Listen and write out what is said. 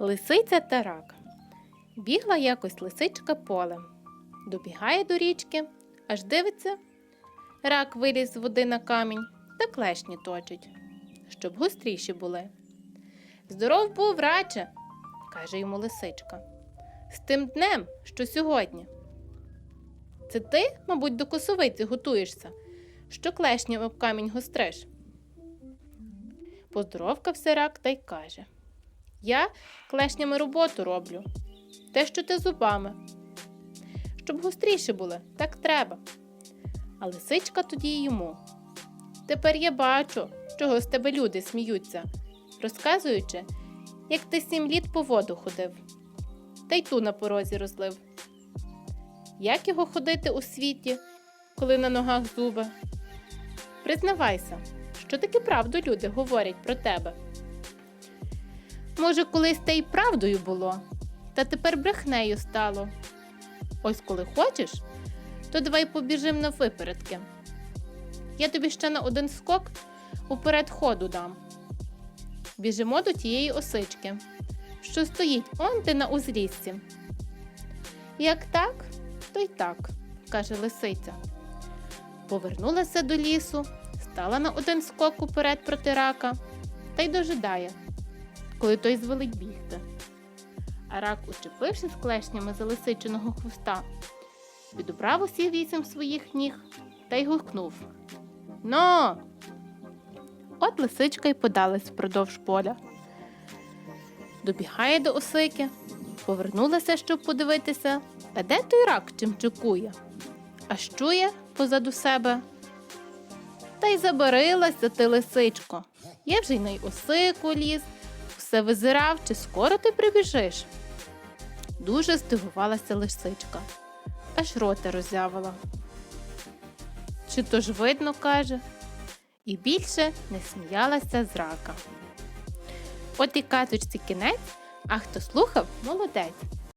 Лисиця та рак. Бігла якось лисичка полем. Добігає до річки, аж дивиться. Рак виліз з води на камінь та клешні точить, щоб гостріші були. Здоров був, раче, каже йому лисичка. З тим днем, що сьогодні. Це ти, мабуть, до косовиці готуєшся, що клешням об камінь гостриш. Поздоровкався рак та й каже: Я клешнями роботу роблю, те, що ти зубами. Щоб гостріше були, так треба. А лисичка тоді йому. Тепер я бачу, чого з тебе люди сміються, розказуючи, як ти сім літ по воду ходив, та й ту на порозі розлив. Як його ходити у світі, коли на ногах зуби? Признавайся, що таки правду люди говорять про тебе. Може, колись те й правдою було, та тепер брехнею стало. Ось коли хочеш, то давай побіжим на випередки. Я тобі ще на один скок уперед ходу дам. Біжимо до тієї осички, що стоїть он де на узліссі. Як так, то й так, каже лисиця. Повернулася до лісу, стала на один скок уперед проти рака та й дожидає, коли той звелить бігти. А рак, учепившись клешнями за лисичиного хвоста, підобрав усі вісім своїх ніг та й гукнув Но! От лисичка й подалась впродовж поля. Добігає до осики, повернулася, щоб подивитися, а де той рак чимчикує, а чує позаду себе. Та й забарилася ти, лисичко. Я вже й на й осику ліз, все визирав, чи скоро ти прибіжиш. Дуже здивувалася лисичка, аж рота роззявила. Чи то ж видно, каже, і більше не сміялася з рака. От і казочці кінець, а хто слухав, молодець.